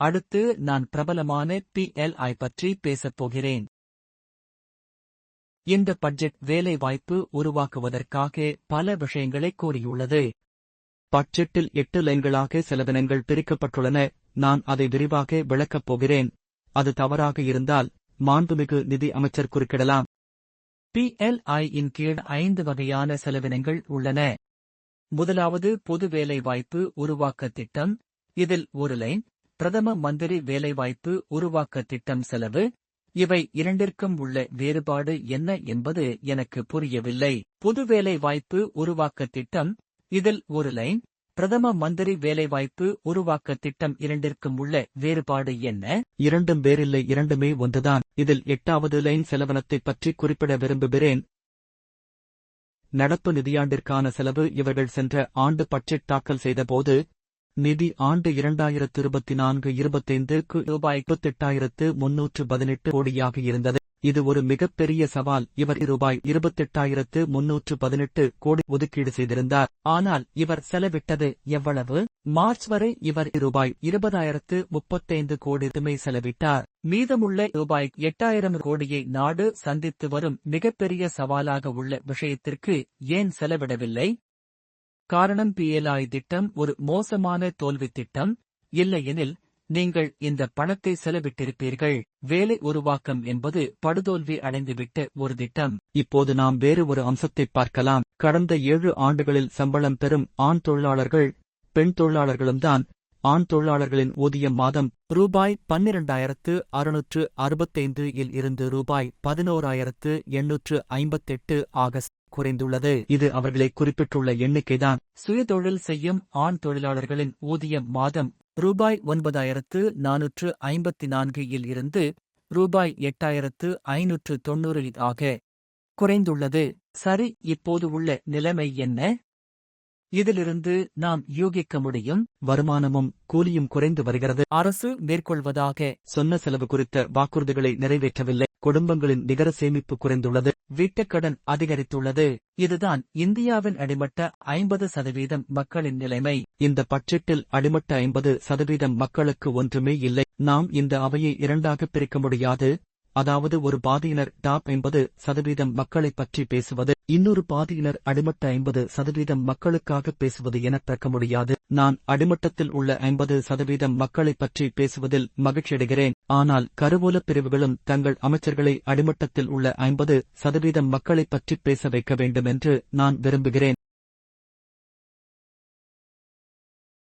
அடுத்து நான் பிரபலமான பிஎல்ஐ பற்றி பேசப் போகிறேன். இந்த பட்ஜெட் வேலைவாய்ப்பு உருவாக்குவதற்காக பல விஷயங்களை கூறியுள்ளது பட்ஜெட்டில் எட்டு லைன்களாக செலவினங்கள் பிரிக்கப்பட்டுள்ளன. நான் அதை விரிவாக விளக்கப் போகிறேன். அது தவறாக இருந்தால் மாண்புமிகு நிதி அமைச்சர் குறுக்கிடலாம். PLI இன் கீழ் ஐந்து வகையான செலவினங்கள் உள்ளன. முதலாவது பொது வேலைவாய்ப்பு உருவாக்க திட்டம். இதில் ஒரு லைன் பிரதம மந்திரி வேலைவாய்ப்பு உருவாக்க திட்டம் செலவு. இவை இரண்டிற்கும் உள்ள வேறுபாடு என்ன என்பது எனக்கு புரியவில்லை. பொது வேலைவாய்ப்பு உருவாக்க திட்டம். இதில் ஒரு லைன். பிரதம மந்திரி வேலைவாய்ப்பு உருவாக்க திட்டம் இரண்டிற்கும் உள்ள வேறுபாடு என்ன? இரண்டும் வேறில்லை இரண்டுமே ஒன்றுதான். இதில் எட்டாவது லைன் செலவனத்தை பற்றி குறிப்பிட விரும்புகிறேன். நடப்பு நிதியாண்டிற்கான செலவு இவர்கள் சென்ற ஆண்டு பட்ஜெட் தாக்கல் செய்தபோது நிதி ஆண்டு இரண்டாயிரத்து இருபத்தி நான்கு இருபத்தைந்திற்கு ரூபாய் முப்பத்தெட்டாயிரத்து முன்னூற்று பதினெட்டு கோடியாக இருந்தது. இது ஒரு மிகப்பெரிய சவால். இவர் ரூபாய் இருபத்தெட்டாயிரத்து முன்னூற்று பதினெட்டு கோடி ஒதுக்கீடு செய்திருந்தார். ஆனால் இவர் செலவிட்டது எவ்வளவு? மார்ச் வரை இவர் ரூபாய் இருபதாயிரத்து முப்பத்தைந்து கோடி துமை செலவிட்டார். மீதமுள்ள ரூபாய் எட்டாயிரம் கோடியை நாடு சந்தித்து வரும் மிகப்பெரிய சவாலாக உள்ள விஷயத்திற்கு ஏன் செலவிடவில்லை? காரணம் பிஎல்ஐ திட்டம் ஒரு மோசமான தோல்வி திட்டம் இல்லையெனில் நீங்கள் இந்த பணத்தை செலவிட்டிருப்பீர்கள். வேலை உருவாக்கம் என்பது படுதோல்வி அடைந்துவிட்ட ஒரு திட்டம். இப்போது நாம் வேறு ஒரு அம்சத்தைப் பார்க்கலாம். கடந்த ஏழு ஆண்டுகளில் சம்பளம் பெறும் ஆண் தொழிலாளர்கள் பெண் தொழிலாளர்களும் தான். ஆண் தொழிலாளர்களின் ஊதிய மாதம் ரூபாய் பன்னிரண்டாயிரத்து அறுநூற்று அறுபத்தைந்து இல் இருந்து ரூபாய் பதினோராயிரத்து எண்ணூற்று ஐம்பத்தெட்டு ஆகஸ்ட் குறைந்துள்ளது. இது அவர்களை குறிப்பிட்டுள்ள எண்ணிக்கைதான். சுயதொழில் செய்யும் ஆண் தொழிலாளர்களின் ஊதியம் மாதம் ரூபாய் ஒன்பதாயிரத்து நானூற்று ஐம்பத்தி நான்கு இல் இருந்து ரூபாய் எட்டாயிரத்து ஐநூற்று தொன்னூறு ஆக குறைந்துள்ளது. சரி இப்போது உள்ள நிலைமை என்ன? இதிலிருந்து நாம் யூகிக்க முடியும் வருமானமும் கூலியும் குறைந்து வருகிறது. அரசு மேற்கொள்வதாக சொன்ன செலவு குறித்த வாக்குறுதிகளை நிறைவேற்றவில்லை. குடும்பங்களின் நிகர சேமிப்பு குறைந்துள்ளது வீட்டுக்கடன் அதிகரித்துள்ளது. இதுதான் இந்தியாவின் அடிமட்ட ஐம்பது சதவீதம் மக்களின் நிலைமை. இந்த பட்ஜெட்டில் அடிமட்ட ஐம்பது சதவீதம் மக்களுக்கு ஒன்றுமே இல்லை. நாம் இந்த அவையை இரண்டாக பிரிக்க முடியாது. அதாவது ஒரு பாதியினர் டாப் ஐம்பது சதவீதம் மக்களைப் பற்றி பேசுவது இன்னொரு பாதியினர் அடிமட்ட ஐம்பது சதவீதம் மக்களுக்காக பேசுவது என பிறக்க முடியாது. நான் அடிமட்டத்தில் உள்ள ஐம்பது சதவீதம் மக்களைப் பற்றி பேசுவதில் மகிழ்ச்சியடைகிறேன் ஆனால் கருவூல பிரிவுகளும் தங்கள் அமைச்சர்களை அடிமட்டத்தில் உள்ள ஐம்பது சதவீதம் மக்களைப் பற்றி பேச வைக்க வேண்டும் என்று நான் விரும்புகிறேன்.